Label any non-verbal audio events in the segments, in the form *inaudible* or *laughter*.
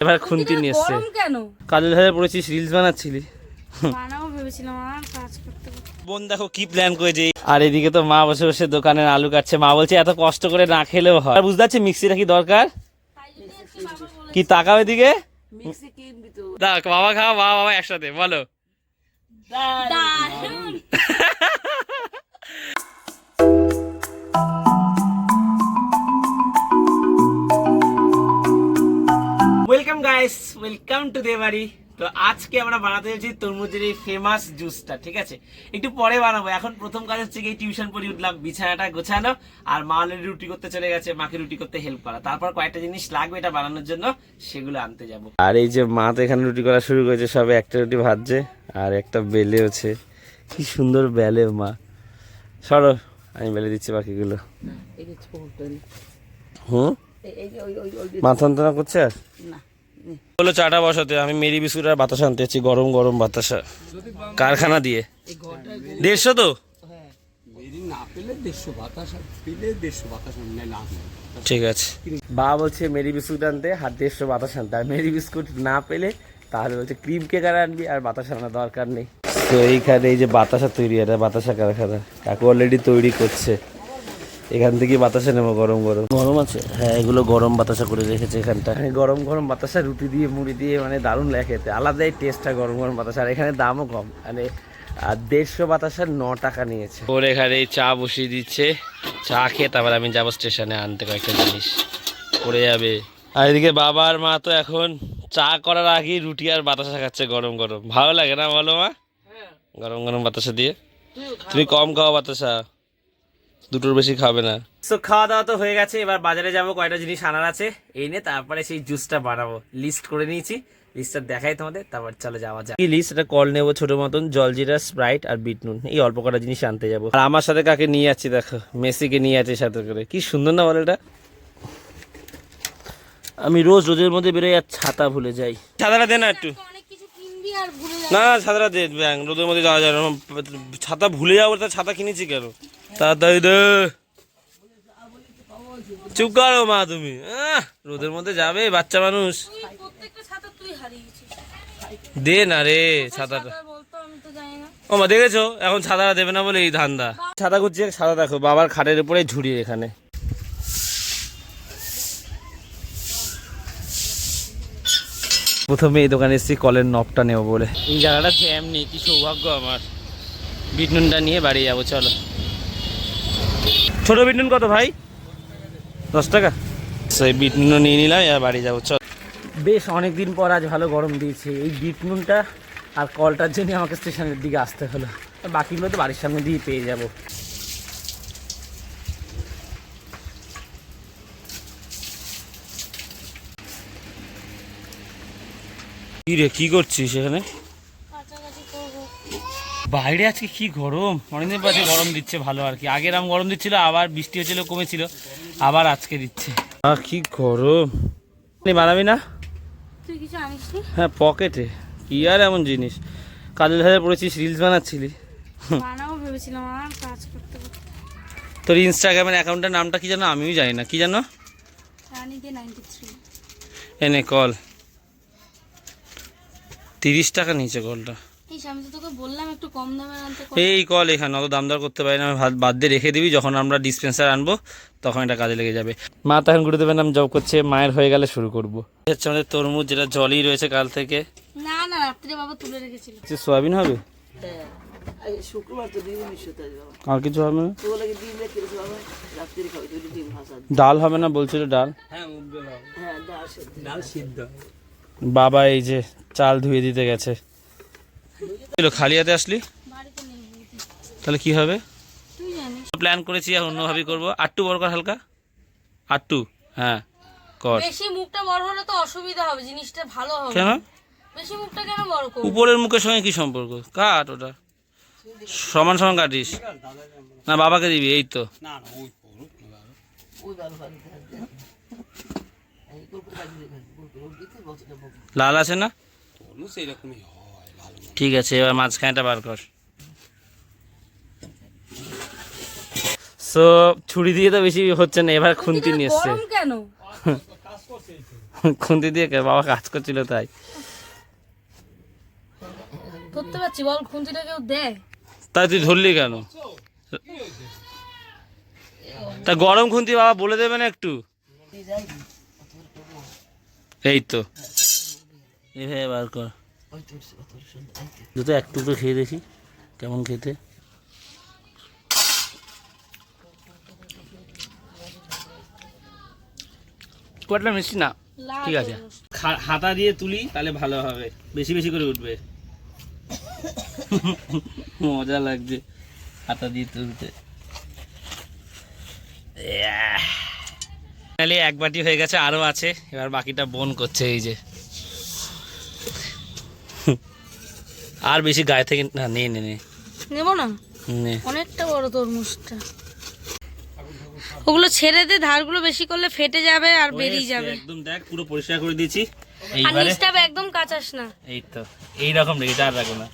এবার খুন্তি নিয়ে এসছে। কেন? কাজল হাজার পড়েছিস রিলস বানাচ্ছিলি? বানাবো ভেবেছিলাম আর কাজ করতে করতে। বোন দেখো কি প্ল্যান করেছে। আর এদিকে তো মা বসে বসে দোকানের আলু কাটছে। মা বলছে এত কষ্ট করে না খেলেও হয়। আর বুঝতে পারছি মিক্সিটা কি দরকার? কি তাকাও এদিকে। দেখ বাবা খাওয়া বাবা বাবা একসাথে বলো। *laughs* গাইস ওয়েলকাম টু দেবাড়ি তো আজকে আমরা বানাতে যাচ্ছি তরমুজের এই ফেমাস জুসটা ঠিক আছে? একটু পরে বানাবো। এখন প্রথম কাজ হচ্ছে কি টিউশন পড়ে উঠলাম বিছানাটা গোছানো আর মা অলরেডি রুটি করতে চলে গেছে মাকে রুটি করতে হেল্প করা। তারপর কয়েকটা জিনিস লাগবে এটা বানানোর জন্য সেগুলো আনতে যাব। আর এই যে মা তো এখানে রুটি করা শুরু করেছে সবে একটা রুটি ভাজছে আর একটা বেলেওছে কি সুন্দর বেলে মা। সরো আমি বেলে দিচ্ছি বাকিগুলো। হুম? মাথা যন্ত্রণা করছে আর? বলো চাটা বসাতে আমি মেরি বিস্কুট আর বাতাসা আনতে যাচ্ছি গরম গরম বাতাসা। কারখানা দিয়ে। দেড়শো তো? ঠিক আছে। বাবা বলছে মেরি বিস্কুট আনতে আর দেড়শো বাতাসা আনতে। আর মেরি বিস্কুট না পেলে তাহলে বলছে ক্রিম কেক আর আনবি? আর বাতাসা আনার দরকার নেই। তো এইখানে এই যে বাতাসা তৈরি এটা বাতাসা কারখানা। কাকু অলরেডি তৈরি করছে। এখান থেকে বাতাসা নেব গরম গরম। গরম আছে? হ্যাঁ এগুলো গরম বাতাসা করে রেখেছে এখানটা। গরম গরম বাতাসা রুটি দিয়ে মুড়ি দিয়ে মানে দারুণ লাগে খেতে। আলাদাই টেস্টটা গরম গরম বাতাসা। আর এখানে দামও কম। মানে আর দেড়শো বাতাসা ন টাকা নিয়েছে। ওর এখানে চা বসিয়ে দিচ্ছে। চা খেয়ে তারপর আমি যাব স্টেশনে আনতে কয়েকটা জিনিস। পড়ে যাবে। আর এদিকে বাবার মা তো এখন চা করার আগেই রুটি আর বাতাসা খাচ্ছে গরম গরম। ভালো লাগে না বলো মা? গরম গরম বাতাসা দিয়ে। তুমি কম খাও বাতাসা। দুটোর বেশি খাবে না। তো খাওয়া দাওয়া তো হয়ে গেছে এবার বাজারে যাব কয়টা জিনিস আনার আছে এনে তারপরে সেই জুসটা বানাবো। লিস্ট করে নিয়েছি লিস্টটা দেখাই তোমাদের তারপর চলে যাওয়া যায় কি লিস্ট এটা কল নেব ছোট মতন জলজিরা স্প্রাইট আর বিট নুন এই অল্প কটা জিনিস আনতে যাব। আর আমার সাথে কাকে নিয়ে যাচ্ছি দেখো মেসিকে নিয়ে যাচ্ছে সাথে করে। কি সুন্দর না বলো এটা? আমি রোজ রোদের মধ্যে বেরোই আর ছাতা ভুলে যাই। ছাতাটা দে না একটু। অনেক কিছু কিনবি আর ভুলে যাবি না না ছাতাটা দে ব্যাং রোদের মধ্যে যাওয়া যায় না। ছাতা ভুলে যাব তা ছাতা কিনেছি কেন? তাড়াতাড়ি চুপ করো মা তুমি। রোদের মধ্যে যাবে বাচ্চা মানুষ। দে না রে ছাতাটা ও মা, দেখেছ? এখন ছাতাটা দেবে না বলে এই ধান্দা। ছাতা খুঁজছে, ছাতা দেখো, বাবার খাটের উপরে ঝুড়ি এখানে। প্রথমে এই দোকানে এসেছি, কলের নবটা নেব বলে। এই জায়গাটা জ্যাম নেই, কি সৌভাগ্য আমার। বিটনুনটা নিয়ে বাড়ি যাব, চলো। ছোট বিটনুন কত ভাই? দশ টাকা। সেই বিটনুনও নিয়ে নিলাম এবার বাড়ি যাব চল। বেশ অনেক দিন পর আজ ভালো গরম দিয়েছে। এই বিটনুনটা আর কলটার জন্য আমাকে স্টেশনের দিকে আসতে হলো। বাকিগুলো তো বাড়ির সামনে দিয়ে পেয়ে যাব। কি রে কি করছিস এখানে? বাইরে আজকে কি গরম? অনেকদিন পর গরম দিচ্ছে ভালো আর কি। আগের আম গরম দিচ্ছিল আবার বৃষ্টি হচ্ছিল কমেছিল আবার আজকে দিচ্ছে। আহ কি গরম। বানাবি না? হ্যাঁ পকেটে। কি আর এমন জিনিস? কাজের হাজার পড়েছিস রিলস বানাচ্ছিলি? বানাবো ভেবেছিলাম আর কাজ করতে করতে। তোর ইনস্টাগ্রামের অ্যাকাউন্টের নামটা কি জানো? আমিও জানি না। কি জানো? এনে কল তিরিশ টাকা নিচে কলটা এই আমি তো তোকে বললাম একটু কম দামে আনতে এই কল এখানে অত দাম দর করতে পারি না আমি বাদ দিয়ে রেখে দিবি যখন আমরা ডিসপেন্সার আনব তখন এটা কাজে লেগে যাবে। মা তো এখন গুরুদেবের নাম জব করছে মায়ের হয়ে গেলে শুরু করব। হচ্ছে আমাদের তরমুজ যেটা জলই রয়েছে কাল থেকে। না না রাত্রে বাবা তুলে রেখেছিল। সোয়াবিন হবে? শুক্রবার তো ডিম মিশতে হবে বাবা আর কিছু হবে না? ডাল হবে না বলছিল ডাল? হ্যাঁ ডাল। হ্যাঁ সেদ্ধ। বাবা এই যে চাল ধুয়ে দিতে গেছে। খালি হাতে আসলি। তাহলে কি হবে? প্ল্যান করেছি আর অন্যভাবে করব। আটটু বড় কর হালকা। আটটু হ্যাঁ কর। বেশি মুখটা বড় হলে তো অসুবিধা হবে জিনিসটা ভালো হবে। কেন? বেশি মুখটা কেন বড় করব? উপরের মুখের সঙ্গে কি সম্পর্ক? কাট ওটা। সমান সমান কাটিস। না বাবাকে দিবি এই তো। না না ওই। ওই লাল আছে না। ঠিক আছে এবার মাঝখানেটা বার কর। সো ছুরি দিয়ে তো বেশি হচ্ছে না এবার খুন্তি নিয়ে এসছে। *laughs* খুন্তি দিয়ে কে- বাবা কাজ করছিল তাই। ধরতে পারছি বল খুন্তিটা কেউ দেয়? তাই তুই ধরলি কেন? তা গরম খুন্তি বাবা বলে দেবে না একটু। এই তো। এভাবে বার কর। দুটো এক টুকরো খেয়ে দেখি কেমন খেতে। কটলা মিষ্টি না। ঠিক আছে। হাতা দিয়ে তুলি তাহলে ভালো হবে। বেশি বেশি করে উঠবে। মজা লাগছে হাতা দিয়ে তুলতে। এক বাটি হয়ে গেছে আরও আছে। এবার বাকিটা বোন করছে এই যে। আর বেশি গায়ে থেকে না নে নে নে। নেব না? নে। অনেকটা বড় তরমুজটা। ওগুলো ছেড়ে দে ধারগুলো বেশি করলে ফেটে যাবে আর বেরিয়ে যাবে। একদম দেখ পুরো পরিষ্কার করে দিয়েছি। আর এইবারে নিচটা একদম কাঁচাস না। এই তো এই এইরকম রেখেছে আর রাখো না।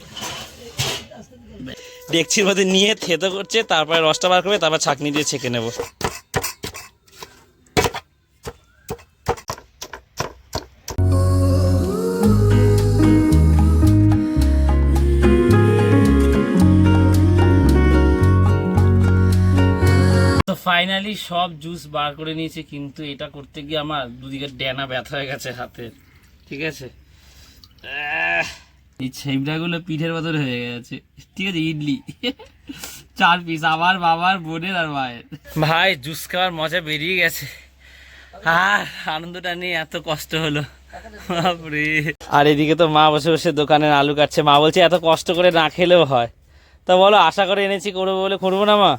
ডেকচির মধ্যে নিয়ে থেতো করছে তারপরে রসটা বার করবে তারপর ছাকনি দিয়ে ছেঁকে নেব। ফাইনালি সব জুস বার করে নিয়েছি, কিন্তু এটা করতে গিয়ে আমার দুদিকে ডেনা ব্যথা হয়ে গেছে হাতে। ঠিক আছে? এই ছেবড়াগুলো পিঠের মতন হয়ে গেছে। ঠিক আছে, ইডলি। চার পিস আমার বাবার, বোনের আর মায়ের। ভাই জুস খাওয়ার মজা বেরিয়ে গেছে। আর আনন্দটা নিয়ে এত কষ্ট হলো। বাপরে। আর এদিকে তো মা বসে বসে দোকানের আলু কাটছে। মা বলছে, এত কষ্ট করে না খেলেও হয়। তা বলো, আশা করে এনেছি করব বলে করব না মা?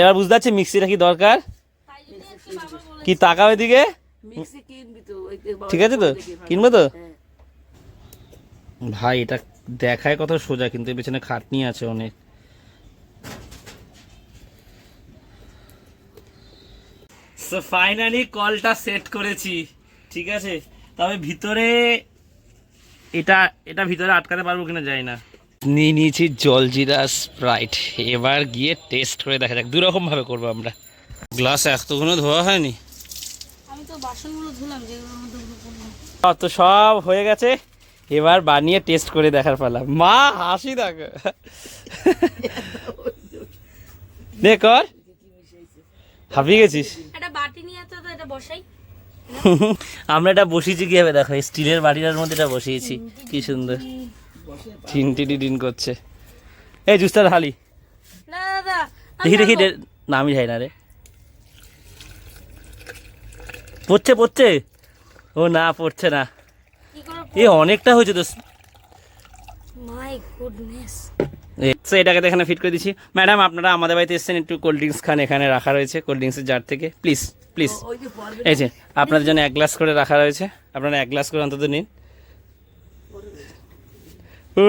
এবার বুঝতে পারছি মিক্সিটা কি দরকার? কি তাকাও এদিকে ঠিক আছে তো। কিনবো তো? হ্যাঁ। ভাই এটা দেখায় কত সোজা কিন্তু এর পেছনে খাটনি আছে অনেক। সো ফাইনালি কলটা সেট করেছি ঠিক আছে? তবে ভিতরে এটা এটা ভিতরে আটকাতে পারব কিনা জানি না। নিয়ে নিয়েছি জলজিরা স্প্রাইট এবার গিয়ে টেস্ট করে দেখা যাক দুরকম ভাবে করব আমরা। গ্লাস এতগুলো ধোয়া হয়নি? আমি তো বাসনগুলো ধুলাম যেগুলোর মধ্যে ওগুলো করলাম তো সব হয়ে গেছে। এবার বানিয়ে টেস্ট করে দেখার পালা। মা হাসি দেখ। কর। হাঁপিয়ে গেছিস? একটা বাটি নিয়ে তো তো এটা বসাই। আমরা এটা বসিয়েছি কীভাবে? দেখো স্টিলের বাটিটার মধ্যে এটা বসিয়েছি। কি সুন্দর। টিন টিনি করছে। এই দাদা আমি দেখি দেখি না আমি যাই না রে। পড়ছে পড়ছে? ও না পড়ছে না। এ অনেকটা হয়েছে তো। মাই গুডনেস সো এটাকে তো এখানে ফিট করে দিচ্ছি। ম্যাডাম আপনারা আমাদের বাড়িতে এসেছেন একটু কোল্ড ড্রিঙ্কস খান এখানে রাখা রয়েছে কোল্ড ড্রিঙ্কসের জার থেকে। প্লিজ প্লিজ এই যে আপনাদের জন্য এক গ্লাস করে রাখা রয়েছে। আপনারা এক গ্লাস করে অন্তত নিন। ও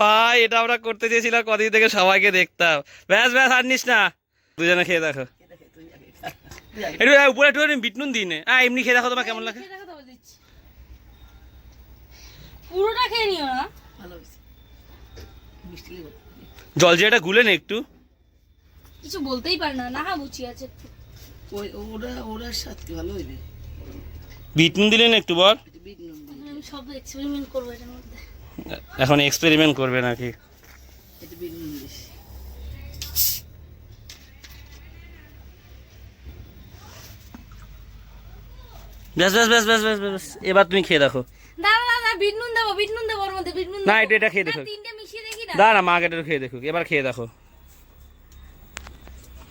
ভাই এটা আমরা করতে চেয়েছিলাম কদিন থেকে সবাইকে দেখতাম। ব্যাস ব্যাস আর নিস না। দুজনে খেয়ে দেখো। একটু উপরে একটু বিটনুন দিন হ্যাঁ এমনি খেয়ে দেখো তোমার কেমন লাগে। পুরোটা খেয়ে নিও না। ভালো হয়েছে। মিষ্টি লেগে জল জিরাটা গুলে নে একটু। কিছু বলতেই পারে না না বুঝি আছে ওই ওরা ওরা সাথে ভালো হইবে। বিটনুন দিলে না একটু বল। একটু বিট নুন দিবি, এখন আমি সব এক্সপেরিমেন্ট করব এখন এক্সপেরিমেন্ট করবে নাকি? ব্যাস ব্যাস ব্যাস ব্যাস ব্যাস ব্যাস এবার তুমি খেয়ে দেখো। দাদা দাদা বিট নুন দেবো বিট নুন দেবো ওর মধ্যে বিট নুন না, এটা- এটা খেয়ে দেখো। না, তিনটে মিশিয়ে দেখি না। না মা খেয়ে দেখুক এবার খেয়ে দেখো।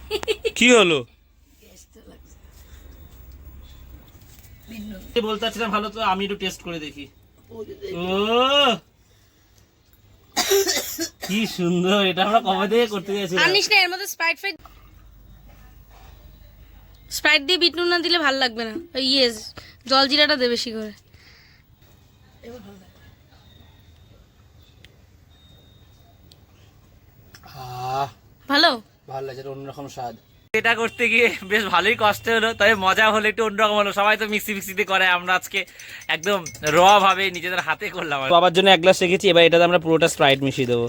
*laughs* কি হলো? বলতে চাচ্ছিলাম ভালো তো আমি একটু টেস্ট করে দেখি। ও! কি সুন্দর এটা আমরা কবে থেকে করতে গেছিলাম আনিস না এর মধ্যে স্প্রাইট ফাইট স্প্রাইট দিয়ে বিট নুন না দিলে ভালো লাগবে না। ওই ইয়ে জল জিরাটা দে বেশি করে। ভালো? ভালো লাগছে অন্যরকম স্বাদ। এটা করতে গিয়ে বেশ ভালোই কষ্ট হলো তবে মজা হলো একটু অন্যরকম হলো। সবাই তো মিক্সি মিক্সিতে করে আমরা আজকে একদম র ভাবে নিজেদের হাতে করলাম। বাবার জন্য এক গ্লাস রেখেছি এবার এটাতে আমরা পুরোটা স্প্রাইট মিশিয়ে দেবো।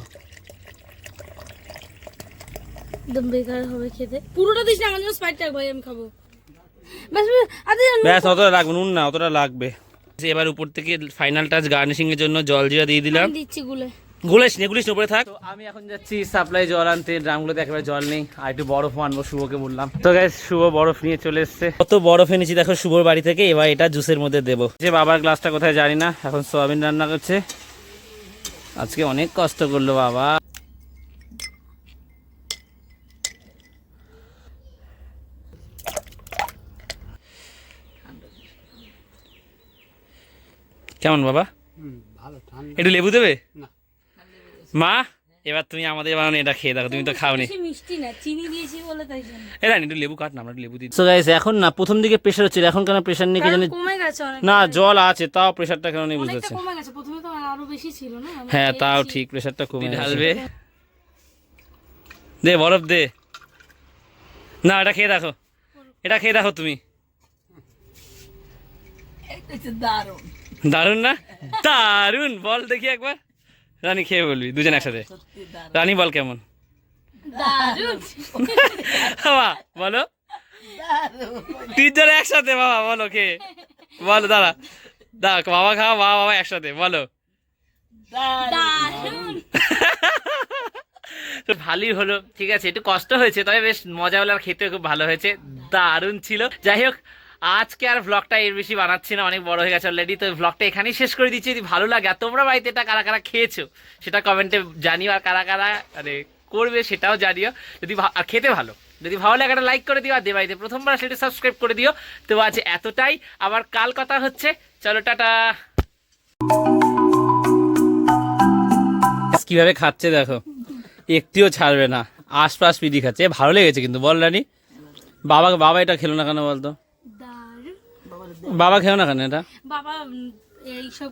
একদম বেকার হবে খেতে। পুরোটা দিস না আমার জন্য ভাই আমি খাব। ব্যাস অতটা লাগবে নুন না অতটা লাগবে। এবার উপর থেকে ফাইনাল টাচ গার্নিশিং এর জন্য জল জিরা দিয়ে দিলাম। দিচ্ছি গুলে। গুলিস নে গুলিস উপরে থাক। তো আমি এখন যাচ্ছি সাপ্লাই জল আনতে ড্রামগুলোতে একেবারে জল নেই। আর একটু বরফ আনব শুভকে বললাম। তো গাইস শুভ বরফ নিয়ে চলে এসছে। কত বরফ এনেছি দেখো শুভর বাড়ি থেকে এবার এটা জুসের মধ্যে দেবো। যে বাবার গ্লাসটা কোথায় জানি না এখন সোয়াবিন রান্না করছে। আজকে অনেক কষ্ট করল বাবা। কেমন বাবা? হুম ভালো ঠান্ডা। একটু লেবু দেবে? মা এবার তুমি আমাদের বানানো এটা খেয়ে দেখো তুমি তো খাওনি। বেশি মিষ্টি না চিনি দিয়েছি বলে তাই জন্য। এরা একটু লেবু কাট না আমরা লেবু দিই। সো গাইস এখন না প্রথম দিকে প্রেশার হচ্ছিল এখন কেন প্রেশার নেই কে জানি কমে গেছে অনেক না জল আছে তাও প্রেশারটা কেন নেই বুঝতে পারছি কমে গেছে প্রথমে তো আরও বেশি ছিল না হ্যাঁ তাও ঠিক প্রেশারটা কমে ঢালবে? দে বরফ দে। না এটা খেয়ে দেখো। এটা খেয়ে দেখো তুমি। দারুণ। দারুণ না? দারুণ বল দেখি একবার। রানী খেয়ে বলবি দুজন একসাথে। রানী বল কেমন? দারুণ। বাবা বলো। তিনজন একসাথে বাবা বলো কে বলো দাঁড়া। দাঁড়া বাবা খাওয়া বাবা বাবা একসাথে বলো। দারুণ। তো ভালোই হলো ঠিক আছে। একটু কষ্ট হয়েছে তবে বেশ মজা হলো আর খেতে খুব ভালো হয়েছে। দারুণ ছিল। যাই হোক আজকে আর ভ্লগটা এর বেশি বানাচ্ছি না, অনেক বড় হয়ে গেছে অলরেডি তো ভ্লগটা এখানেই শেষ করে দিচ্ছি। যদি ভালো লাগে তোমরা বাড়িতে এটা কারা কারা খেয়েছো, সেটা কমেন্টে জানিও, আর কারা কারা মানে করবে সেটাও জানিও। যদি আর খেতে ভালো, যদি ভালো লাগে একটা লাইক করে দিও, আর দেবাইতে প্রথমবার সেটা সাবস্ক্রাইব করে দিও। তো আজ এতটাই, আবার কাল কথা হচ্ছে, চলো টাটা। কীভাবে খাচ্ছে দেখো, একটিও ছাড়বে না, আশপাশ পিদি খাচ্ছে। ভালো লেগেছে কিন্তু, বল রানি। বাবা বাবা এটা খেলো না কেন বলতো? বাবা খেও না কেন এটা? বাবা এইসব